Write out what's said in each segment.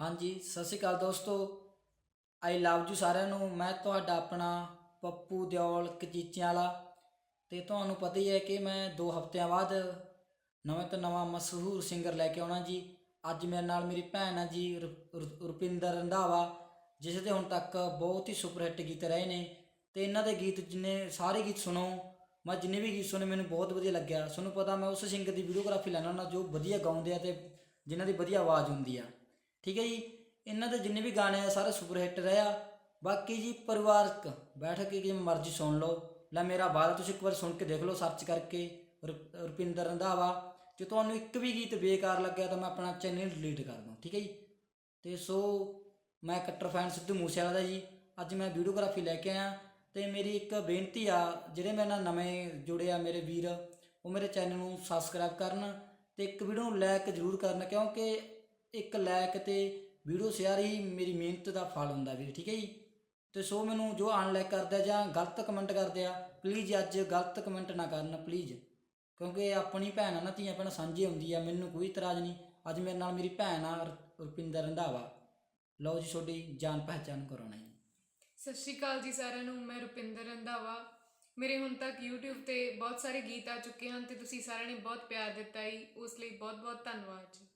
ਹਾਂਜੀ, ਸਤਿ ਸ਼੍ਰੀ ਅਕਾਲ ਦੋਸਤੋ। ਆਈ ਲਵ ਯੂ ਸਾਰਿਆਂ ਨੂੰ। ਮੈਂ ਤੁਹਾਡਾ ਆਪਣਾ ਪੱਪੂ ਦਿਓਲ ਕਚੀਚਿਆਂ ਵਾਲਾ। ਤੇ ਤੁਹਾਨੂੰ ਪਤਾ ਹੀ ਹੈ ਕਿ ਮੈਂ 2 ਹਫ਼ਤਿਆਂ ਬਾਅਦ ਨਵੇਂ ਤੋਂ ਨਵਾਂ ਮਸ਼ਹੂਰ ਸਿੰਗਰ ਲੈ ਕੇ ਆਉਣਾ ਜੀ। ਅੱਜ ਮੇਰੇ ਨਾਲ ਮੇਰੀ ਭੈਣ ਆ ਜੀ, ਰੁ- ਰੁ- ਰੁਪਿੰਦਰ ਰੰਧਾਵਾ, ਜਿਸ ਦੇ ਹੁਣ ਤੱਕ ਬਹੁਤ ਹੀ ਸੁਪਰ ਹਿੱਟ ਗੀਤ ਰਹੇ ਨੇ। ਤੇ ਇਹਨਾਂ ਦੇ ਗੀਤ ਜਿੰਨੇ, ਸਾਰੇ ਗੀਤ ਸੁਣੋ। ਮੈਂ ਜਿੰਨੇ ਵੀ ਗੀਤ ਸੁਣੇ, ਮੈਨੂੰ ਬਹੁਤ ਵਧੀਆ ਲੱਗਿਆ। ਤੁਹਾਨੂੰ ਪਤਾ ਮੈਂ ਉਸ ਸਿੰਗਰ ਦੀ ਵੀਡੀਓਗ੍ਰਾਫੀ ਲੈਣਾ ਹੁੰਦਾ ਜੋ ਵਧੀਆ ਗਾਉਂਦੇ ਆ ਤੇ ਜਿਨ੍ਹਾਂ ਦੀ ਵਧੀਆ ਆਵਾਜ਼ ਹੁੰਦੀ ਆ। ਠੀਕ ਹੈ ਜੀ? ਇਹਨਾਂ ਦੇ ਜਿੰਨੇ ਵੀ ਗਾਣੇ ਆ, ਸਾਰੇ ਸੁਪਰ ਹਿੱਟ ਰਹੇ ਆ। ਬਾਕੀ ਜੀ ਪਰਿਵਾਰਕ ਬੈਠ ਕੇ ਜਿਵੇਂ ਮਰਜ਼ੀ ਸੁਣ ਲਓ। ਲੈ ਮੇਰਾ ਬਾਲ ਤੁਸੀਂ ਇੱਕ ਵਾਰ ਸੁਣ ਕੇ ਦੇਖ ਲਓ ਸਰਚ ਕਰਕੇ। ਰੁਪ- ਰੁਪਿੰਦਰ ਰੰਧਾਵਾ। ਜੇ ਤੁਹਾਨੂੰ ਇੱਕ ਵੀ ਗੀਤ ਬੇਕਾਰ ਲੱਗਿਆ ਤਾਂ ਮੈਂ ਆਪਣਾ ਚੈਨਲ ਡਿਲੀਟ ਕਰ ਦੂੰ, ਠੀਕ ਹੈ ਜੀ? ਤੇ ਸੋ ਮੈਂ ਕੱਟਰ ਫੈਨ ਸਿੱਧੂ ਮੂਸੇਵਾਲਾ ਦਾ ਜੀ। ਅੱਜ ਮੈਂ ਵੀਡੀਓਗ੍ਰਾਫੀ ਲੈ ਕੇ ਆਇਆ। ਤੇ ਮੇਰੀ ਇੱਕ ਬੇਨਤੀ ਆ, ਜਿਹੜੇ ਮੇਰੇ ਨਾਲ ਨਵੇਂ ਜੁੜੇ ਆ ਮੇਰੇ ਵੀਰ, ਉਹ ਮੇਰੇ ਚੈਨਲ ਨੂੰ ਸਬਸਕ੍ਰਾਈਬ ਕਰਨ ਤੇ ਇੱਕ ਵੀਡੀਓ ਨੂੰ ਲਾਇਕ ਜ਼ਰੂਰ ਕਰਨ ਕਿਉਂਕਿ ਇੱਕ ਲਾਇਕ ਤੇ ਵੀਡੀਓ ਸ਼ੇਅਰ ਹੀ ਮੇਰੀ ਮਿਹਨਤ ਦਾ ਫਲ ਹੁੰਦਾ ਵੀਰ, ਠੀਕ ਹੈ ਜੀ? ਤੇ ਸੋ ਮੈਨੂੰ ਜੋ ਅਨਲਾਈਕ ਕਰਦਾ ਜਾਂ ਗਲਤ ਕਮੈਂਟ ਕਰਦੇ ਆ ਪਲੀਜ਼ ਅੱਜ ਗਲਤ ਕਮੈਂਟ ਨਾ ਕਰਨ ਪਲੀਜ਼ ਕਿਉਂਕਿ ਆਪਣੀ ਭੈਣ ਆ ਨਾ, ਧੀਆਂ ਭੈਣਾਂ ਸਾਂਝੀ ਹੁੰਦੀ ਆ ਮੈਨੂੰ ਕੋਈ ਇਤਰਾਜ਼ ਨਹੀਂ। ਅੱਜ ਮੇਰੇ ਨਾਲ ਮੇਰੀ ਭੈਣ ਆ ਰੁਪਿੰਦਰ ਰੰਧਾਵਾ। ਲਓ ਜੀ ਤੁਹਾਡੀ ਜਾਣ ਪਹਿਚਾਨ ਕਰਾਉਣਾ ਜੀ। ਸਤਿ ਸ਼੍ਰੀ ਅਕਾਲ ਜੀ ਸਾਰਿਆਂ ਨੂੰ, ਮੈਂ ਰੁਪਿੰਦਰ ਰੰਧਾਵਾ। ਮੇਰੇ ਹੁਣ ਤੱਕ YouTube ਤੇ ਬਹੁਤ ਸਾਰੇ ਗੀਤ ਆ ਚੁੱਕੇ ਹਨ ਤੇ ਤੁਸੀਂ ਸਾਰਿਆਂ ਨੇ ਬਹੁਤ ਪਿਆਰ ਦਿੱਤਾ ਹੈ ਉਸ ਲਈ ਬਹੁਤ-ਬਹੁਤ ਧੰਨਵਾਦ ਜੀ।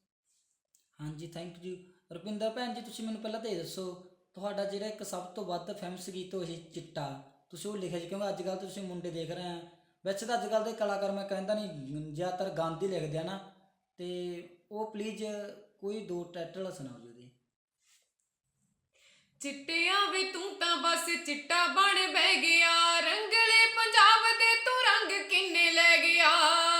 ਹਾਂਜੀ ਥੈਂਕ ਯੂ ਰੁਪਿੰਦਰ ਭੈਣ ਜੀ, ਤੁਸੀਂ ਮੈਨੂੰ ਪਹਿਲਾਂ ਤਾਂ ਇਹ ਦੱਸੋ, ਤੁਹਾਡਾ ਜਿਹੜਾ ਇੱਕ ਸਭ ਤੋਂ ਵੱਧ ਫੇਮਸ ਗੀਤ ਉਹ ਸੀ ਚਿੱਟਾ, ਤੁਸੀਂ ਉਹ ਲਿਖਿਆ ਸੀ, ਕਿਉਂਕਿ ਅੱਜ ਕੱਲ੍ਹ ਤੁਸੀਂ ਮੁੰਡੇ ਦੇਖ ਰਹੇ ਆ। ਵੈਸੇ ਤਾਂ ਅੱਜ ਕੱਲ੍ਹ ਦੇ ਕਲਾਕਾਰ ਮੈਂ ਕਹਿੰਦਾ ਨਹੀਂ, ਜ਼ਿਆਦਾਤਰ ਗਾਂਧੀ ਲਿਖਦੇ ਆ ਨਾ। ਤੇ ਉਹ ਪਲੀਜ਼ ਕੋਈ ਦੋ ਟਾਈਟਲ ਸੁਣਾਓ ਜੀ ਉਹਦੇ। ਚਿੱਟਿਆ ਵੇ ਤੂੰ ਤਾਂ ਬਸ ਚਿੱਟਾ ਬਣ ਬਹਿ ਗਿਆ, ਰੰਗਲੇ ਪੰਜਾਬ ਦੇ ਤੂੰ ਰੰਗ ਕਿੰਨੇ ਲੈ ਗਿਆ।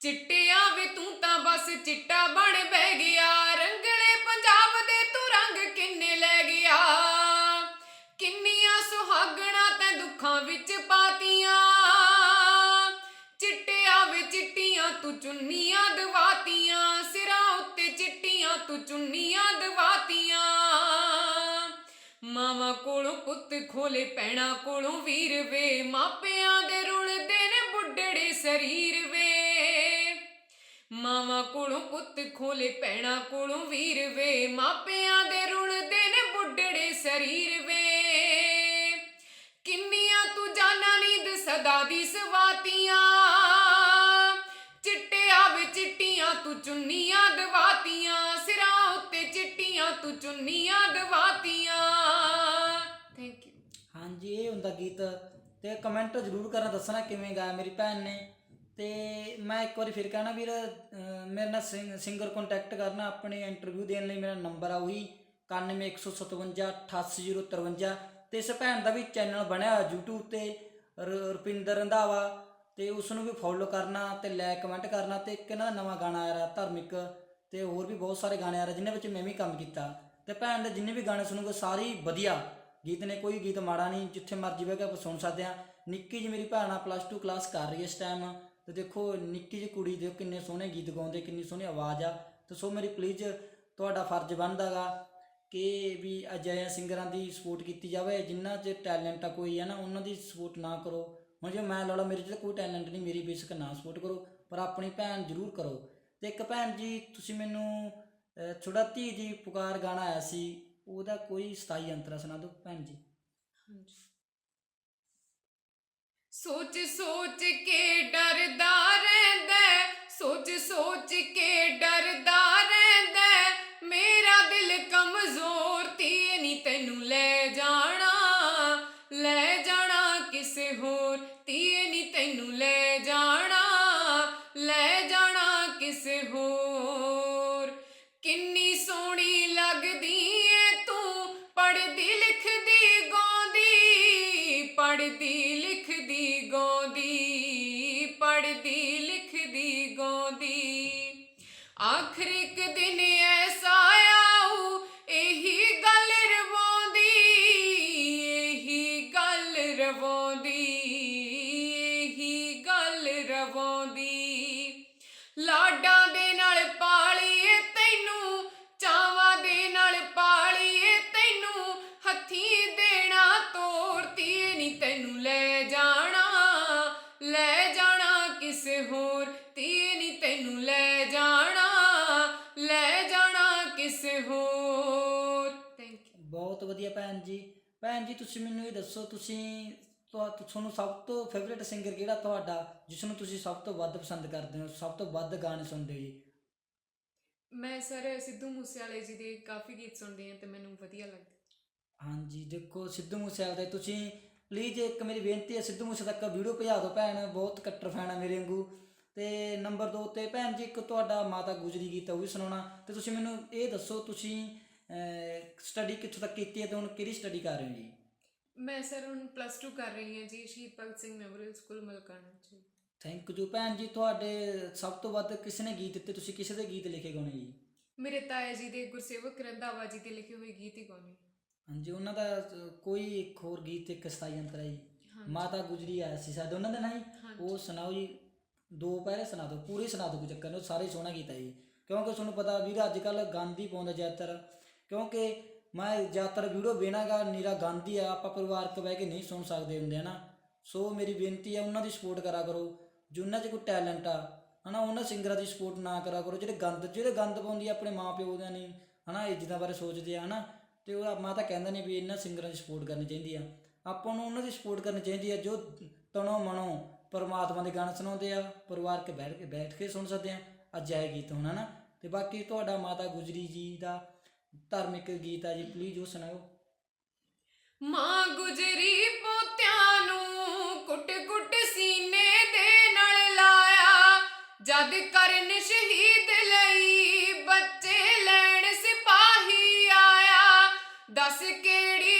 ਚਿੱਟਿਆ ਵੇ ਤੂੰ ਤਾਂ ਬਸ ਚਿੱਟਾ ਬਣ ਬਹਿ ਗਿਆ। ਰੰਗਲੇ ਪੰਜਾਬ ਦੇ ਤੂੰ ਰੰਗ ਕਿੰਨੇ ਲੈ ਗਿਆ। ਕਿੰਨੀਆਂ ਸੁਹਾਗਣਾ ਤੈਂ ਦੁੱਖਾਂ ਵਿੱਚ ਪਾਤੀਆਂ। ਚਿੱਟਿਆ ਵੇ ਚਿੱਟੀਆਂ ਤੂੰ ਚੁੰਨੀਆਂ ਦਵਾਤੀਆਂ। ਸਿਰਾਂ ਉੱਤੇ ਚਿੱਟੀਆਂ ਤੂੰ ਚੁੰਨੀਆਂ ਦਵਾਤੀਆਂ। ਮਾਵਾ ਕੋਲੋਂ ਪੁੱਤ ਖੋਲੇ, ਪੈਣਾ ਕੋਲੋਂ ਵੀਰ ਵੇ ਮਾਪਿਆਂ ਦੇ ਰੁਲਦੇ ਨੇ ਬੁੱਢੜੇ ਸਰੀਰ ਵੇ ਮਾਵਾ ਕੋਲੋਂ ਪੁੱਤ ਖੋਲੇ, ਪੈਣਾ ਕੋਲੋਂ ਵੀਰ ਵੇ। ਮਾਪਿਆਂ ਦੇ ਰੁਲਦੇ ਨੇ ਬੁੱਢੜੇ ਸਰੀਰ ਵੇ। ਕਿੰਨੀਆਂ ਤੂੰ ਜਾਨਾਂ ਨੀਂਦ ਸਦਾ ਦੀ ਸਵਾਤੀਆਂ। ਚਿੱਟਿਆਂ ਵੇ ਚਿੱਟੀਆਂ ਤੂੰ ਚੁੰਨੀਆਂ ਦਵਾਤੀਆਂ। ਸਿਰਾਂ ਉੱਤੇ ਚਿੱਟੀਆਂ ਤੂੰ ਚੁੰਨੀਆਂ ਦਵਾਤੀਆਂ। ਥੈਂਕ ਯੂ ਹਾਂਜੀ, ਇਹ ਹੁੰਦਾ ਗੀਤ। ਤੇ ਕਮੈਂਟ ਜ਼ਰੂਰ ਕਰਨਾ, ਦੱਸਣਾ ਕਿਵੇਂ ਗਾਇਆ ਮੇਰੀ ਭੈਣ ਨੇ। ਤੇ ਮੈਂ ਇੱਕ ਵਾਰੀ ਫਿਰ ਕਹਿਣਾ ਵੀਰ ਮੇਰੇ ਨਾਲ ਸਿੰਗਰ ਕੰਟੈਕਟ ਕਰਨਾ, ਆਪਣੇ ਇੰਟਰਵਿਊ ਦੇਣ ਲਈ ਮੇਰਾ ਨੰਬਰ ਆ ਉਹੀ 9157 88053 ਤੇ ਇਸ ਭੈਣ ਦਾ ਵੀ ਚੈਨਲ ਬਣਿਆ ਹੋਇਆ YouTube ਤੇ, ਰ- ਰੁਪਿੰਦਰ ਰੰਧਾਵਾ ਤੇ ਉਸ ਨੂੰ ਵੀ ਫੋਲੋ ਕਰਨਾ ਤੇ ਲਾਇਕ ਕਮੈਂਟ ਕਰਨਾ ਤੇ ਇੱਕ ਇਹਨਾਂ ਦਾ ਨਵਾਂ ਗਾਣਾ ਆ ਰਿਹਾ, ਧਾਰਮਿਕ ਤੇ ਹੋਰ ਵੀ ਬਹੁਤ ਸਾਰੇ ਗਾਣੇ ਆ ਰਹੇ ਜਿਨ੍ਹਾਂ ਵਿੱਚ ਮੈਂ ਵੀ ਕੰਮ ਕੀਤਾ। ਤੇ ਭੈਣ ਦੇ ਜਿੰਨੇ ਵੀ ਗਾਣੇ ਸੁਣੋਗੇ, ਸਾਰੇ ਹੀ ਵਧੀਆ। ਗੀਤ ਨੇ ਕੋਈ ਗੀਤ ਮਾੜਾ ਨਹੀਂ, ਜਿੱਥੇ ਮਰਜ਼ੀ ਬਹਿ ਕੇ ਆਪਾਂ ਸੁਣ ਸਕਦੇ ਆ ਨਿੱਕੀ ਜੀ ਮੇਰੀ ਭੈਣ ਆ ਪਲੱਸ 2 ਕਲਾਸ ਕਰ ਰਹੀ ਹੈ ਇਸ ਟਾਈਮ ਤੇ ਦੇਖੋ ਨਿੱਕੀ ਜਿਹੀ ਕੁੜੀ ਦੇਖੋ ਕਿੰਨੇ ਸੋਹਣੇ ਗੀਤ ਗਾਉਂਦੇ ਕਿੰਨੀ ਸੋਹਣੀ ਆਵਾਜ਼ ਆ। ਤੇ ਸੋ ਮੇਰੀ ਪਲੀਜ਼ ਤੁਹਾਡਾ ਫਰਜ਼ ਬਣਦਾਗਾ ਕਿ ਵੀ ਅਜਿਹੇ ਸਿੰਗਰਾਂ ਦੀ ਸਪੋਰਟ ਕੀਤੀ ਜਾਵੇ ਜਿਨ੍ਹਾਂ 'ਚ ਟੈਲੈਂਟ ਆ ਕੋਈ ਹੈ ਨਾ ਉਹਨਾਂ ਦੀ ਸਪੋਰਟ ਨਾ ਕਰੋ। ਹੁਣ ਜੇ ਮੈਂ ਲਾ ਲਾ ਮੇਰੇ 'ਚ ਤਾਂ ਕੋਈ ਟੈਲੈਂਟ ਨਹੀਂ ਮੇਰੀ ਬੇਸ਼ੱਕ ਨਾ ਸਪੋਰਟ ਕਰੋ ਪਰ ਆਪਣੀ ਭੈਣ ਜ਼ਰੂਰ ਕਰੋ। ਤੇ ਇੱਕ ਭੈਣ ਜੀ ਤੁਸੀਂ ਮੈਨੂੰ ਅਹ, ਧੀ ਦੀ ਪੁਕਾਰ ਗਾਣਾ ਆਇਆ ਸੀ ਉਹਦਾ ਕੋਈ ਸਥਾਈ ਅੰਤਰਾ ਸੁਣਾ ਦਿਓ ਭੈਣ ਜੀ। ਹਾਂਜੀ। ਸੋਚ ਸੋਚ ਕੇ ਡਰਦਾ ਰਹਿੰਦਾ ਸੋਚ ਸੋਚ ਕੇ ਡਰਦਾ ਰਹਿੰਦਾ ਮੇਰਾ ਦਿਲ ਕਮਜ਼ੋਰ ਕਿਸੇ ਹੋਰ ਥੈਂਕ ਯੂ ਬਹੁਤ ਵਧੀਆ ਭੈਣ ਜੀ। ਭੈਣ ਜੀ ਤੁਸੀਂ ਮੈਨੂੰ ਇਹ ਦੱਸੋ ਤੁਸੀਂ ਤੁਹਾ- ਤੁਹਾਨੂੰ ਸਭ ਤੋਂ ਫੇਵਰਿਟ ਸਿੰਗਰ ਕਿਹੜਾ ਤੁਹਾਡਾ ਜਿਸ ਨੂੰ ਤੁਸੀਂ ਸਭ ਤੋਂ ਵੱਧ ਪਸੰਦ ਕਰਦੇ ਹੋ ਸਭ ਤੋਂ ਵੱਧ ਗਾਣੇ ਸੁਣਦੇ ਹੋ ਜੀ? ਮੈਂ ਸਰ ਸਿੱਧੂ ਮੂਸੇਵਾਲੇ ਜੀ ਦੇ ਕਾਫੀ ਗੀਤ ਸੁਣਦੀ ਹਾਂ ਤੇ ਮੈਨੂੰ ਵਧੀਆ ਲੱਗਦਾ। ਹਾਂਜੀ ਦੇਖੋ ਸਿੱਧੂ ਮੂਸੇਵਾਲੇ ਦੇ ਤੁਸੀਂ ਪਲੀਜ਼ ਇੱਕ ਮੇਰੀ ਬੇਨਤੀ ਹੈ ਸਿੱਧੂ ਮੂਸੇ ਤੱਕ ਵੀਡੀਓ ਭਜਾ ਦਿਓ ਭੈਣ ਬਹੁਤ ਕੱਟਰ ਫੈਨ ਹੈ ਮੇਰੇ ਵਾਂਗੂ। ਤੇ ਨੰਬਰ 2 ਤੇ ਭੈਣ ਜੀ ਇੱਕ ਤੁਹਾਡਾ ਮਾਤਾ ਗੁਜਰੀ ਗੀਤ ਉਹ ਵੀ ਸੁਣਾਉਣਾ। ਤੇ ਤੁਸੀਂ ਮੈਨੂੰ ਇਹ ਦੱਸੋ ਤੁਸੀਂ ਸਟੱਡੀ ਕਿੱਥੋਂ ਤੱਕ ਕੀਤੀ ਹੈ ਤੇ ਹੁਣ ਕਿਹੜੀ ਸਟੱਡੀ ਕਰ ਰਹੇ ਹੋ ਜੀ? ਮੈਂ ਸਰ ਹੁਣ ਪਲੱਸ 2 ਕਰ ਰਹੀ ਹਾਂ ਜੀ ਸ਼ਹੀਦ ਭਗਤ ਸਿੰਘ ਮੈਮੋਰੀਅਲ ਸਕੂਲ ਮਲਕਾਣਾ ਚ। ਥੈਂਕ ਯੂ ਭੈਣ ਜੀ ਤੁਹਾਡੇ ਸਭ ਤੋਂ ਵੱਧ ਕਿਸ ਨੇ ਗੀਤ ਦਿੱਤੇ ਤੁਸੀਂ ਕਿਸੇ ਦੇ ਗੀਤ ਲਿਖੇ ਗਾਉਣੇ ਜੀ? ਮੇਰੇ ਤਾਇਆ ਜੀ ਦੇ ਗੁਰਸੇਵਕ ਰੰਧਾਵਾ ਜੀ ਦੇ ਲਿਖੇ ਹੋਏ ਗੀਤ ਹੀ ਗਾਉਣੇ ਹਾਂਜੀ ਉਹਨਾਂ ਦਾ ਕੋਈ ਇੱਕ ਹੋਰ ਗੀਤ ਇੱਕ ਸਤਾਈ ਅੰਤਰਾ ਜੀ। ਮਾਤਾ ਗੁਜਰੀ ਆਇਆ ਸੀ ਸਾਡੇ ਉਹਨਾਂ ਦਾ ਨਹੀਂ। ਉਹ ਸੁਣਾਓ ਜੀ। ਦੋ ਪਹਿਰੇ ਸੁਣਾ ਦਿਓ, ਪੂਰੀ ਸੁਣਾ ਦਿਓ ਕੋਈ ਚੱਕਰ ਨਹੀਂ, ਉਹ ਸਾਰੇ ਸੋਹਣਾ ਕੀਤਾ ਜੀ। ਕਿਉਂਕਿ ਤੁਹਾਨੂੰ ਪਤਾ ਵੀਰ ਅੱਜ ਕੱਲ ਗਾਂਧੀ ਪਾਉਂਦਾ ਜ਼ਿਆਦਾਤਰ। ਕਿਉਂਕਿ ਮੈਂ ਜ਼ਿਆਦਾਤਰ ਵੀਡੀਓ ਵੇਣਾਗਾ ਨੀਰਾ ਗਾਂਧੀ ਆ, ਆਪਾਂ ਪਰਿਵਾਰਕ ਬਹਿ ਕੇ ਨਹੀਂ ਸੁਣ ਸਕਦੇ ਹੁੰਦੇ, ਹਨਾ? ਸੋ ਮੇਰੀ ਬੇਨਤੀ ਆ, ਉਹਨਾਂ ਦੀ ਸਪੋਰਟ ਕਰਾ ਕਰੋ। ਜਿਨ੍ਹਾਂ 'ਚ ਕੋਈ ਟੈਲੈਂਟ ਆ, ਹਨਾ, ਉਹਨਾਂ ਸਿੰਗਰਾਂ ਦੀ ਸਪੋਰਟ ਨਾ ਕਰਾ ਕਰੋ। ਜਿਹੜੇ ਗੰਦ ਜਿਹੜੇ ਗੰਦ ਪਾਉਂਦੀ ਆ, ਆਪਣੇ ਮਾਪਿਓ ਦਾ ਨਹੀਂ, ਹਨਾ, ਇੱਜ਼ਤਾਂ ਬਾਰੇ ਸੋਚਦੇ ਆ, ਹਨਾ? ਤੇ ਉਹ ਤਾਂ ਕਹਿੰਦਾ ਨਹੀਂ ਵੀ ਇਹਨਾਂ ਸਿੰਗਰਾਂ ਦੀ ਸਪੋਰਟ ਕਰਨੀ ਚਾਹੀਦੀ ਆ। ਆਪਾਂ ਨੂੰ ਉਹਨਾਂ ਦੀ ਸਪੋਰਟ ਕਰਨੀ ਚਾਹੀਦੀ ਆ, ਜੋ ਤਣੋ ਮਣੋ ਪਰਮਾਤਮਾ ਦੇ ਗਾਣੇ ਸੁਣਾਉਂਦੇ ਆ, ਪਰਿਵਾਰ ਕੇ ਬੈਠ ਕੇ ਬੈਠ ਕੇ ਸੁਣ ਸਕਦੇ ਆ, ਅੱਜ ਗੀਤ ਹੁਣ, ਹਨਾ? ਤੇ ਬਾਕੀ ਤੁਹਾਡਾ ਮਾਤਾ ਗੁਜਰੀ ਜੀ ਦਾ ਧਾਰਮਿਕ ਗੀਤ ਆ ਜੀ ਪਲੀਜ਼ ਉਹ ਸੁਣਾਓ ਮਾਂ ਗੁਜਰੀ ਪੋਤਿਆਂ ਨੂੰ ਕੁੱਟ ਕੁੱਟ ਸੀਨੇ ਦੇ ਨਾਲ ਲਾਇਆ, ਜਦ ਕਰਨ ਸ਼ਹੀਦ ਲਈ ਬੱਚੇ ਲੈਣ ਸਿਪਾਹੀ ਆਇਆ। ਦੱਸ ਕਿਹੜੀ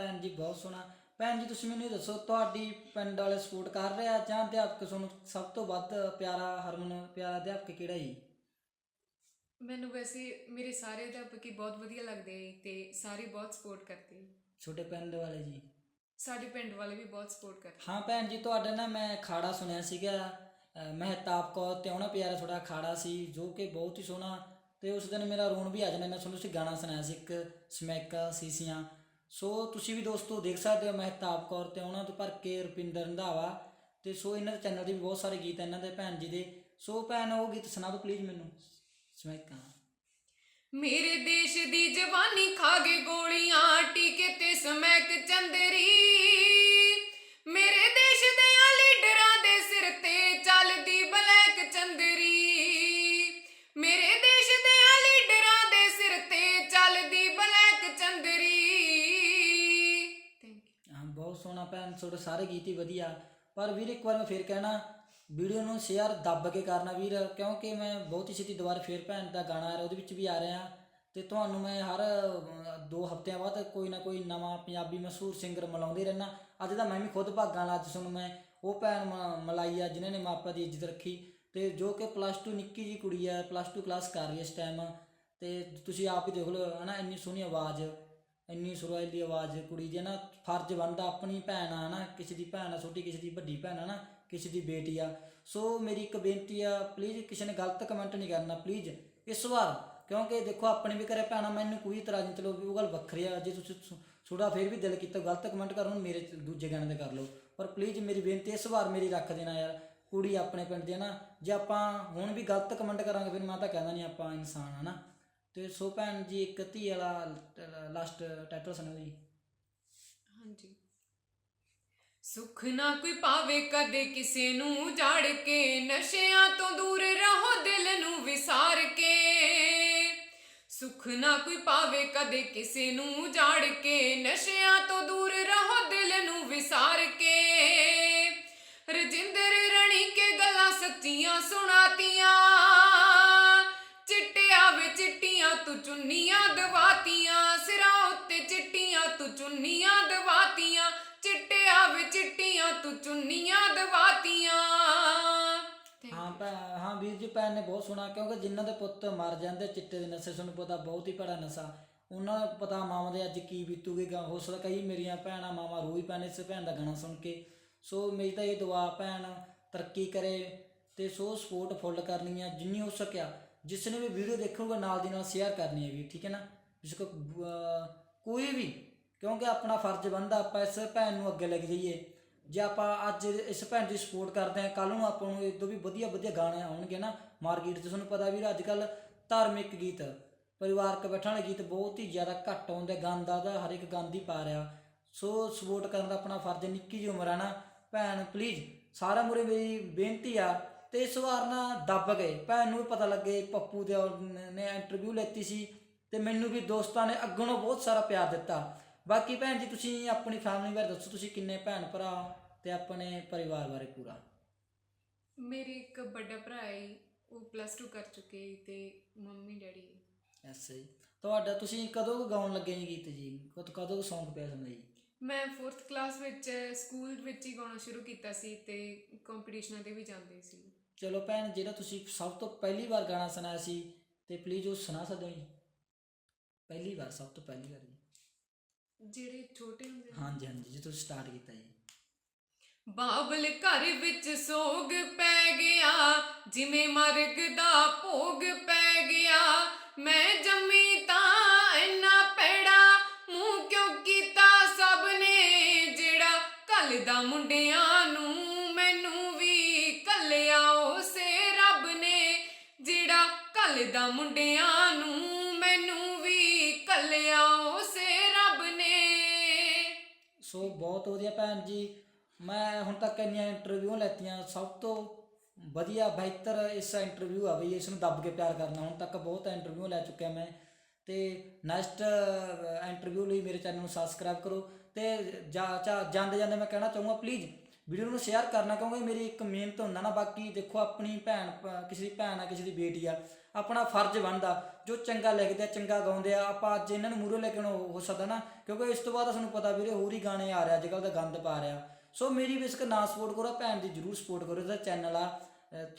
ਭੈਣ ਜੀ ਬਹੁਤ ਸੋਹਣਾ। ਭੈਣ ਜੀ ਤੁਸੀਂ ਮੈਨੂੰ ਇਹ ਦੱਸੋ ਤੁਹਾਡੀ ਪਿੰਡ ਵਾਲੇ ਸਪੋਰਟ ਕਰ ਰਿਹਾ ਜਾਂ ਅਧਿਆਪਕ ਤੁਹਾਨੂੰ ਸਭ ਤੋਂ ਵੱਧ ਪਿਆਰਾ ਹਰਮਨ ਪਿਆਰਾ ਅਧਿਆਪਕ ਕਿਹੜਾ ਜੀ? ਮੈਨੂੰ ਵੈਸੇ ਮੇਰੇ ਸਾਰੇ ਅਧਿਆਪਕ ਹੀ ਬਹੁਤ ਵਧੀਆ ਲੱਗਦੇ ਆ ਤੇ ਸਾਰੇ ਬਹੁਤ ਸਪੋਰਟ ਕਰਦੇ ਆ। ਛੋਟੇ ਪਿੰਡ ਵਾਲੇ ਜੀ? ਸਾਡੇ ਪਿੰਡ ਵਾਲੇ ਵੀ ਬਹੁਤ ਸਪੋਰਟ ਕਰਦੇ ਹਾਂ ਭੈਣ ਜੀ ਤੁਹਾਡੇ ਨਾਲ ਮੈਂ ਅਖਾੜਾ ਸੁਣਿਆ ਸੀਗਾ। ਮਹਿਤਾਬ ਕੌਰ ਤੇ ਉਹਨਾਂ ਪਿਆਰਾ ਥੋੜਾ ਅਖਾੜਾ ਸੀ ਜੋ ਕਿ ਬਹੁਤ ਹੀ ਸੋਹਣਾ। ਤੇ ਉਸ ਦਿਨ ਮੇਰਾ ਰੋਣ ਵੀ ਆ ਜਾਣਾ ਮੈਂ ਤੁਹਾਨੂੰ ਸੀ ਗਾਣਾ ਸੁਣਾਇਆ ਸੀ ਇੱਕ ਸਮੈਕਾ ਸੀਸੀਆਂ। ਸੋ ਤੁਸੀਂ ਵੀ ਦੋਸਤੋ ਦੇਖ ਸਕਦੇ ਹੋ ਮਹਿਤਾਬ ਕੌਰ ਤੇ ਉਹਨਾਂ ਤੋਂ ਭਰ ਕੇ ਰੁਪਿੰਦਰ ਰੰਧਾਵਾ ਤੇ ਸੋ ਇਹਨਾਂ ਦੇ ਚੈਨਲ ਦੇ ਵੀ ਬਹੁਤ ਸਾਰੇ ਗੀਤ ਆ, ਇਹਨਾਂ ਦੇ ਭੈਣ ਜੀ ਦੇ। ਸੋ ਭੈਣ, ਉਹ ਗੀਤ ਸੁਣਾ ਦਿਓ ਪਲੀਜ਼ ਮੈਨੂੰ। ਸਮੈਕਾ। ਮੇਰੇ ਦੇਸ਼ ਦੀ ਜਵਾਨੀ ਖਾ ਗਏ ਗੋਲੀਆਂ, ਟੀਕੇ ਤੇ ਸਮੈਕ ਚੰਦਰੀ। ਸਾਰੇ ਗੀਤ ਹੀ ਵਧੀਆ। ਪਰ ਵੀਰ ਇੱਕ ਵਾਰ ਮੈਂ ਫੇਰ ਕਹਿਣਾ ਵੀਡੀਓ ਨੂੰ ਸ਼ੇਅਰ ਦੱਬ ਕੇ ਕਰਨਾ ਵੀਰ ਕਿਉਂਕਿ ਮੈਂ ਬਹੁਤ ਹੀ ਛੇਤੀ ਦੁਬਾਰਾ ਫੇਰ ਭੈਣ ਦਾ ਗਾਣਾ ਆ ਰਿਹਾ ਉਹਦੇ ਵਿੱਚ ਵੀ ਆ ਰਿਹਾ। ਤੇ ਤੁਹਾਨੂੰ ਮੈਂ ਹਰ ਅਹ, ਦੋ ਹਫ਼ਤਿਆਂ ਬਾਅਦ ਕੋਈ ਨਾ ਕੋਈ ਨਵਾਂ ਪੰਜਾਬੀ ਮਸ਼ਹੂਰ ਸਿੰਗਰ ਮਿਲਾਉਂਦੇ ਰਹਿਣਾ ਅੱਜ ਤਾਂ ਮੈਂ ਵੀ ਖੁਦ ਭਾਗਾਂ ਲਾ ਅੱਜ ਤੁਹਾਨੂੰ ਮੈਂ। ਉਹ ਭੈਣ ਮ- ਮਿਲਾਈ ਆ ਜਿਨ੍ਹਾਂ ਨੇ ਮਾਪਿਆਂ ਦੀ ਇੱਜ਼ਤ ਰੱਖੀ। ਤੇ ਜੋ ਕਿ ਪਲੱਸ 2 ਨਿੱਕੀ ਜੀ ਕੁੜੀ ਆ ਪਲੱਸ 2 ਕਲਾਸ ਕਰ ਰਹੀ ਹੈ ਇਸ ਟਾਈਮ ਤੇ ਤੁਸੀਂ ਆਪ ਹੀ ਦੇਖ ਲਓ ਹਨਾ ਇੰਨੀ ਸੋਹਣੀ ਆਵਾਜ਼। ਇੰਨੀ ਸੁਰੀਲੀ ਆਵਾਜ਼ ਕੁੜੀ ਦੀ ਨਾ ਫਰਜ਼ ਬਣਦਾ ਆਪਣੀ ਭੈਣ ਆ ਨਾ, ਕਿਸੇ ਦੀ ਭੈਣ ਆ, ਛੋਟੀ ਕਿਸੇ ਦੀ ਵੱਡੀ ਭੈਣ ਆ ਨਾ, ਕਿਸੇ ਦੀ ਬੇਟੀ ਆ। ਸੋ ਮੇਰੀ ਇੱਕ ਬੇਨਤੀ ਆ ਪਲੀਜ਼ ਕਿਸੇ ਨੇ ਗਲਤ ਕਮੈਂਟ ਨਹੀਂ ਕਰਨਾ ਪਲੀਜ਼ ਇਸ ਵਾਰ, ਕਿਉਂਕਿ ਦੇਖੋ ਆਪਣੇ ਵੀ ਘਰੇ ਭੈਣਾ, ਮੈਨੂੰ ਕੋਈ ਇਤਰਾਜ਼ ਨਹੀਂ, ਚਲੋ ਵੀ ਉਹ ਗੱਲ ਵੱਖਰੀ ਆ, ਜੇ ਤੁਸੀਂ ਥੋੜਾ ਫੇਰ ਵੀ ਦਿਲ ਕੀਤਾ, ਗਲਤ ਕਮੈਂਟ ਕਰੋ ਮੇਰੇ ਦੂਜੇ ਗਾਣੇ ਤੇ ਕਰ ਲਓ। ਪਰ ਪਲੀਜ਼ ਮੇਰੀ ਬੇਨਤੀ ਇਸ ਵਾਰ ਮੇਰੀ ਰੱਖ ਦੇਣਾ ਯਾਰ, ਕੁੜੀ ਆਪਣੇ ਪਿੰਡ ਦੀ ਆ ਨਾ, ਜੇ ਆਪਾਂ ਹੁਣ ਵੀ ਗਲਤ ਕਮੈਂਟ ਕਰਾਂਗੇ, ਫਿਰ ਮੈਂ ਤਾਂ ਕਹਿੰਦਾ ਨਹੀਂ ਆਪਾਂ ਇਨਸਾਨ ਆ ਨਾ। ਤੇ ਸੋ ਭੈਣ ਜੀ, ਇੱਕ ਧੀ ਵਾਲਾ ਲਾਸਟ ਟਾਈਟਲ ਸੁਣਾਓ ਜੀ। ਹਾਂਜੀ। ਸੁਖ ਨਾ ਕੋਈ ਪਾਵੇ ਕਦੇ ਕਿਸੇ ਨੂੰ ਜਾੜ ਕੇ, ਨਸ਼ਿਆਂ ਤੋਂ ਦੂਰ ਰਹੋ ਦਿਲ ਨੂੰ ਵਿਸਾਰ ਕੇ। ਸੁਖ ਨਾ ਕੋਈ ਪਾਵੇ ਕਦੇ ਕਿਸੇ ਨੂੰ ਜਾੜ ਕੇ, ਨਸ਼ਿਆਂ ਤੋਂ ਦੂਰ ਰਹੋ ਦਿਲ ਨੂੰ ਵਿਸਾਰ ਕੇ। ਰਜਿੰਦਰ ਰਣੀ ਕੇ ਗੱਲਾਂ ਸੱਚੀਆਂ ਸੁਣਾਤੀਆਂ। ਚਿੱਟਿਆ ਵੇ ਚਿੱਟੀਆਂ ਤੂੰ ਚੁੰਨੀਆਂ ਦਵਾਤੀਆਂ ਸਿਰਾਂ ਉੱਤੇ ਚਿੱਟੀਆਂ ਤੂੰ ਚੁੰਨੀਆਂ ਦਵਾਤੀਆਂ ਚਿੱਟਿਆ ਵੇ ਚਿੱਟੀਆਂ ਤੂੰ ਚੁੰਨੀਆਂ ਦਵਾਤੀਆਂ। ਹਾਂ ਭੈ ਹਾਂ ਵੀਰ ਜੀ ਭੈਣ ਨੇ ਬਹੁਤ ਸੁਣਾ ਕਿਉਂਕਿ ਜਿਨ੍ਹਾਂ ਦੇ ਪੁੱਤ ਮਰ ਜਾਂਦੇ ਚਿੱਟੇ ਦੇ ਨਸ਼ੇ ਤੁਹਾਨੂੰ ਪਤਾ ਬਹੁਤ ਹੀ ਭੜਾ ਨਸ਼ਾ। ਉਹਨਾਂ ਨੂੰ ਪਤਾ ਮਾਵਾਂ ਦੇ ਅੱਜ ਕੀ ਬੀਤੂਗੀ ਗਾ ਹੋ ਸਕਦਾ ਕਈ ਮੇਰੀਆਂ ਭੈਣਾਂ ਮਾਵਾਂ ਰੋਈ ਪੈਣ ਇਸ ਭੈਣ ਦਾ ਗਾਣਾ ਸੁਣ ਕੇ। ਸੋ ਮੇਰੀ ਤਾਂ ਇਹ ਦੁਆ ਭੈਣ ਤਰੱਕੀ ਕਰੇ ਤੇ ਸੋ ਸਪੋਰਟ ਫੁੱਲ ਕਰਨੀ ਆ ਜਿੰਨੀ ਹੋ ਸਕਿਆ। ਜਿਸ ਨੇ ਵੀ ਵੀਡੀਓ ਦੇਖੂਗਾ, ਨਾਲ ਦੀ ਨਾਲ ਸ਼ੇਅਰ ਕਰਨੀ ਹੈ ਵੀ ਠੀਕ ਹੈ ਨਾ? ਜਿਸ ਕੋ ਕੋਈ ਵੀ, ਕਿਉਂਕਿ ਆਪਣਾ ਫਰਜ਼ ਬਣਦਾ, ਆਪਾਂ ਇਸ ਭੈਣ ਨੂੰ ਅੱਗੇ ਲੈ ਕੇ ਜਾਈਏ। ਜੇ ਆਪਾਂ ਅੱਜ ਇਸ ਭੈਣ ਦੀ ਸਪੋਰਟ ਕਰਦੇ ਹਾਂ ਕੱਲ ਨੂੰ ਆਪਾਂ ਨੂੰ ਇਹ ਵੀ ਵਧੀਆ ਵਧੀਆ ਗਾਣੇ ਆਉਣਗੇ ਨਾ, ਮਾਰਕੀਟ 'ਚ। ਤੁਹਾਨੂੰ ਪਤਾ ਵੀ ਅੱਜ ਕੱਲ ਧਾਰਮਿਕ ਗੀਤ, ਪਰਿਵਾਰਕ ਬੈਠਣ ਵਾਲੇ ਗੀਤ ਬਹੁਤ ਹੀ ਜ਼ਿਆਦਾ ਘੱਟ ਆਉਂਦੇ ਗਾਉਂਦਾ ਦਾ ਹਰ ਇੱਕ ਗਾਉਂਦੀ ਪਾ ਰਿਹਾ। ਸੋ ਸਪੋਰਟ ਕਰਨ ਦਾ ਆਪਣਾ ਫਰਜ਼ ਨਿੱਕੀ ਜਿਹੀ ਉਮਰ ਆ ਨਾ। ਭੈਣ ਪਲੀਜ਼ ਸਾਰਾ ਮੁਰੇ ਮੇਰੀ ਬੇਨਤੀ ਆ ਤੇ ਇਸ ਵਾਰ ਨਾ ਦੱਬ ਗਏ। ਭੈਣ ਨੂੰ ਵੀ ਪਤਾ ਲੱਗੇ ਪੱਪੂ ਦੇ ਨੇ ਇੰਟਰਵਿਊ ਲੈਤੀ ਸੀ ਤੇ ਮੈਨੂੰ ਵੀ ਦੋਸਤਾਂ ਨੇ ਅੱਗੋਂ ਬਹੁਤ ਸਾਰਾ ਪਿਆਰ ਦਿੱਤਾ। ਬਾਕੀ ਭੈਣ ਜੀ ਤੁਸੀਂ ਆਪਣੀ ਫੈਮਿਲੀ ਬਾਰੇ ਦੱਸੋ ਤੁਸੀਂ ਕਿੰਨੇ ਭੈਣ ਭਰਾ ਤੇ ਆਪਣੇ ਪਰਿਵਾਰ ਬਾਰੇ ਪੂਰਾ? ਮੇਰੇ ਇੱਕ ਵੱਡਾ ਭਰਾ ਹੈ ਉਹ ਪਲੱਸ 2 ਕਰ ਚੁੱਕੇ ਤੇ ਮੰਮੀ ਡੈਡੀ ਐਸੇ ਹੀ ਤੁਹਾਡਾ ਤੁਸੀਂ ਕਦੋਂ ਗਾਉਣ ਲੱਗੇ ਜੀ ਗੀਤ ਜੀ? ਕਦ ਕਦੋਂ ਸੌਂਗ ਪਿਆ ਸੁਣਦਾ ਜੀ? ਮੈਂ 4th ਕਲਾਸ ਵਿੱਚ ਸਕੂਲ ਵਿੱਚ ਹੀ ਗਾਉਣਾ ਸ਼ੁਰੂ ਕੀਤਾ ਸੀ ਤੇ ਕੰਪੀਟੀਸ਼ਨਾਂ ਤੇ ਵੀ ਜਾਂਦੇ ਸੀ। ਚਲੋ ਭੈਣ ਜਿਹੜਾ ਤੁਸੀਂ ਸਭ ਤੋਂ ਪਹਿਲੀ ਵਾਰ ਗਾਣਾ ਸੁਣਾਇਆ ਸੀ ਤੇ ਪਲੀਜ਼ ਉਹ ਸੁਣਾ ਸਕਦੇ ਹੋ ਜੀ? ਪਹਿਲੀ ਵਾਰ ਸਭ ਤੋਂ ਪਹਿਲੀ ਵਾਰ ਜੀ। ਜਿਹੜੇ ਛੋਟੇ ਹੁੰਦੇ ਹਾਂਜੀ ਹਾਂਜੀ ਜੇ ਤੁਸੀਂ ਸਟਾਰਟ ਕੀਤਾ ਜੀ। ਬਾਬਲ ਘਰ ਵਿੱਚ ਸੋਗ ਪੈ ਗਿਆ ਜਿਵੇਂ ਮਰਗ ਦਾ ਭੋਗ ਪੈ ਗਿਆ। ਮੈਂ ਜੰਮੀ ਤਾਂ ਇੰਨਾ ਪੈੜਾ ਮੂੰਹ ਕਿਉਂ ਕੀਤਾ ਸਭ ਨੇ? ਜਿਹੜਾ ਕੱਲਦਾ ਮੁੰਡਿਆਂ ਨੂੰ ਕੱਲਦਾ ਮੁੰਡਿਆਂ ਨੂੰ ਮੈਨੂੰ ਵੀ ਕੱਲਿਆ ਉਸੇ ਰੱਬ ਨੇ। ਸੋ ਬਹੁਤ ਵਧੀਆ ਭੈਣ ਜੀ, ਮੈਂ ਹੁਣ ਤੱਕ ਇੰਨੀਆਂ ਇੰਟਰਵਿਊ ਲੈਤੀਆਂ, ਸਭ ਤੋਂ ਵਧੀਆ, ਬਿਹਤਰ ਇਸ ਇੰਟਰਵਿਊ ਆ ਬਈ ਇਸ ਨੂੰ ਦੱਬ ਕੇ ਪਿਆਰ ਕਰਨਾ। ਹੁਣ ਤੱਕ ਬਹੁਤ ਇੰਟਰਵਿਊ ਲੈ ਚੁੱਕਿਆ ਮੈਂ। ਤੇ ਨੈਕਸਟ ਇੰਟਰਵਿਊ ਲਈ ਮੇਰੇ ਚੈਨਲ ਨੂੰ ਸਬਸਕ੍ਰਾਈਬ ਕਰੋ। ਤੇ ਜਾ- ਜਾ- ਜਾਂਦੇ ਜਾਂਦੇ ਮੈਂ ਕਹਿਣਾ ਚਾਹੂੰਗਾ ਪਲੀਜ਼ ਵੀਡੀਓ ਨੂੰ ਸ਼ੇਅਰ ਕਰਨਾ, ਕਿਉਂਕਿ ਮੇਰੀ ਇੱਕ ਮਿਹਨਤ ਹੁੰਦਾ ਨਾ, ਬਾਕੀ ਦੇਖੋ ਆਪਣੀ ਭੈਣ ਕਿਸੇ ਦੀ ਭੈਣ ਆ, ਕਿਸੇ ਦੀ ਬੇਟੀ ਆ। ਆਪਣਾ ਫਰਜ਼ ਬਣਦਾ। ਜੋ ਚੰਗਾ ਲਿਖਦੇ ਆ ਚੰਗਾ ਗਾਉਂਦੇ ਆ ਆਪਾਂ ਅੱਜ ਇਹਨਾਂ ਨੂੰ ਮੂਹਰੇ ਲੈ ਕੇ ਹੋ ਸਕਦਾ ਨਾ ਕਿਉਂਕਿ ਇਸ ਤੋਂ ਬਾਅਦ ਤੁਹਾਨੂੰ ਪਤਾ ਵੀਰੇ ਹੋਰ ਹੀ ਗਾਣੇ ਆ ਰਿਹਾ ਅੱਜ ਕੱਲ੍ਹ ਦਾ ਗੰਦ ਪਾ ਰਿਹਾ ਸੋ ਮੇਰੀ ਬੇਸਕ ਨਾ ਸਪੋਰਟ ਕਰੋ ਭੈਣ ਦੀ ਜਰੂਰ ਸਪੋਰਟ ਕਰੋ ਇਹਦਾ ਚੈਨਲ ਆ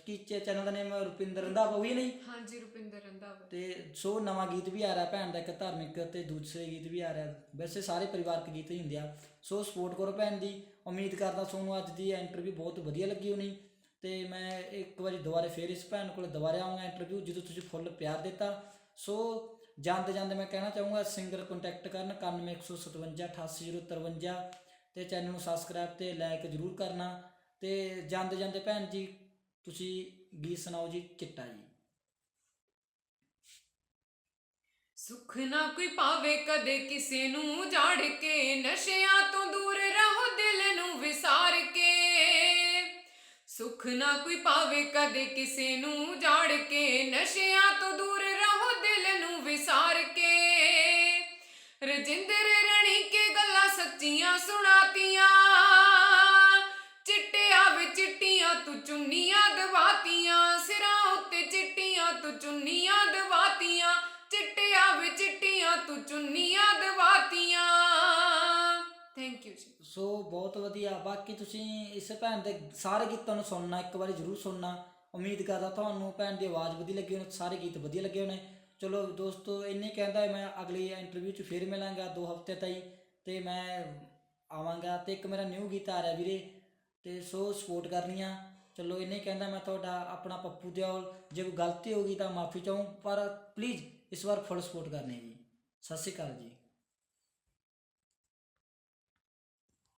ਕੀ ਚੈਨਲ ਦਾ ਨੇਮ ਰੁਪਿੰਦਰ ਰੰਧਾਵਾ ਹੋਈ ਨਹੀਂ? ਹਾਂਜੀ ਰੁਪਿੰਦਰ ਰੰਧਾਵਾ। ਤੇ ਸੋ ਨਵਾਂ ਗੀਤ ਵੀ ਆ ਰਿਹਾ ਭੈਣ ਦਾ ਇੱਕ ਧਾਰਮਿਕ ਤੇ ਦੂਸਰੇ ਗੀਤ ਵੀ ਆ ਰਿਹਾ। ਵੈਸੇ ਸਾਰੇ ਪਰਿਵਾਰਕ ਗੀਤ ਹੀ ਹੁੰਦੇ ਆ। ਸੋ ਸਪੋਰਟ ਕਰੋ ਭੈਣ ਦੀ। ਉਮੀਦ ਕਰਦਾ ਤੁਹਾਨੂੰ ਅੱਜ ਦੀ ਇੰਟਰਵਿਊ ਬਹੁਤ ਵਧੀਆ ਲੱਗੀ ਹੋਣੀ। ਤੇ ਮੈਂ ਇੱਕ ਵਾਰੀ ਦੁਬਾਰੇ ਫੇਰ ਇਸ ਭੈਣ ਕੋਲ ਦੁਬਾਰੇ ਆਉਂਗਾ ਇੰਟਰਵਿਊ ਜਦੋਂ ਤੁਸੀਂ ਫੁੱਲ ਪਿਆਰ ਦਿੱਤਾ। ਸੋ ਜਾਂਦੇ ਜਾਂਦੇ ਮੈਂ ਕਹਿਣਾ ਚਾਹੂੰਗਾ ਸਿੰਗਰ ਕੰਟੈਕਟ ਕਰਨ 9115788053 ਤੇ ਚੈਨਲ ਨੂੰ ਸਬਸਕ੍ਰਾਈਬ ਤੇ ਲਾਈਕ ਜਰੂਰ ਕਰਨਾ। ਤੇ ਜਾਂਦੇ ਜਾਂਦੇ ਭੈਣ ਜੀ, ਤੁਸੀਂ ਗੀਤ ਸੁਣਾਓ ਜੀ, ਚਿੱਟਾ ਜੀ। ਸੁਖ ਨਾ ਕੋਈ ਪਾਵੇ ਕਦੇ ਕਿਸੇ ਨੂੰ, ਜਾੜ ਕੇ ਨਸ਼ਿਆਂ ਤੋਂ ਦੂਰ ਰਹੋ। ਸੁਖ ਨਾ ਕੋਈ ਪਾਵੇ ਕਦੇ ਕਿਸੇ ਨੂੰ ਜਾੜ ਕੇ, ਨਸ਼ਿਆਂ ਤੋਂ ਦੂਰ ਰਹੋ ਦਿਲ ਨੂੰ ਵਿਸਾਰ ਕੇ। ਰਜਿੰਦਰ ਰਣੀ ਕੇ ਗੱਲਾਂ ਸੱਚੀਆਂ ਸੁਣਾਤੀਆਂ, ਚਿੱਟਿਆਂ ਵੇ ਚਿੱਟੀਆਂ ਤੂੰ ਚੁੰਨੀਆਂ ਦਵਾਤੀਆਂ, ਸਿਰਾਂ ਉੱਤੇ ਚਿੱਟੀਆਂ ਤੂੰ ਚੁੰਨੀਆਂ ਦਵਾਤੀਆਂ, ਚਿੱਟਿਆਂ ਵੇ ਚਿੱਟੀਆਂ ਤੂੰ ਚੁੰਨੀਆਂ ਦਵਾਤੀਆਂ। ਥੈਂਕ ਯੂ ਜੀ ਸੋ ਬਹੁਤ ਵਧੀਆ। ਬਾਕੀ ਤੁਸੀਂ ਇਸ ਭੈਣ ਦੇ ਸਾਰੇ ਗੀਤਾਂ ਨੂੰ ਸੁਣਨਾ, ਇੱਕ ਵਾਰੀ ਜ਼ਰੂਰ ਸੁਣਨਾ। ਉਮੀਦ ਕਰਦਾ ਤੁਹਾਨੂੰ ਭੈਣ ਦੀ ਆਵਾਜ਼ ਵਧੀਆ ਲੱਗੀ ਹੋਣੀ, ਸਾਰੇ ਗੀਤ ਵਧੀਆ ਲੱਗੇ ਹੋਣੇ। ਚਲੋ ਦੋਸਤੋ, ਇੰਨੇ ਕਹਿੰਦਾ ਮੈਂ ਅਗਲੀ ਇੰਟਰਵਿਊ 'ਚ ਫੇਰ ਮਿਲਾਂਗਾ ਦੋ ਹਫ਼ਤੇ ਤਾਈ ਤੇ ਮੈਂ ਆਵਾਂਗਾ ਤੇ ਇੱਕ ਮੇਰਾ ਨਿਊ ਗੀਤ ਆ ਰਿਹਾ ਵੀਰੇ ਤੇ ਸੋ ਸਪੋਰਟ ਕਰਨੀ ਆ। ਚਲੋ ਇੰਨੇ ਕਹਿੰਦਾ ਮੈਂ ਤੁਹਾਡਾ, ਆਪਣਾ ਪੱਪੂ ਦਿਓਲ। ਜੇ ਕੋਈ ਗਲਤੀ ਹੋ ਗਈ ਤਾਂ ਮਾਫੀ ਚਾਹੂੰ, ਪਰ ਪਲੀਜ਼ ਇਸ ਵਾਰ ਫੁੱਲ ਸਪੋਰਟ ਕਰਨੀ ਜੀ। ਸਤਿ ਸ਼੍ਰੀ ਅਕਾਲ ਜੀ।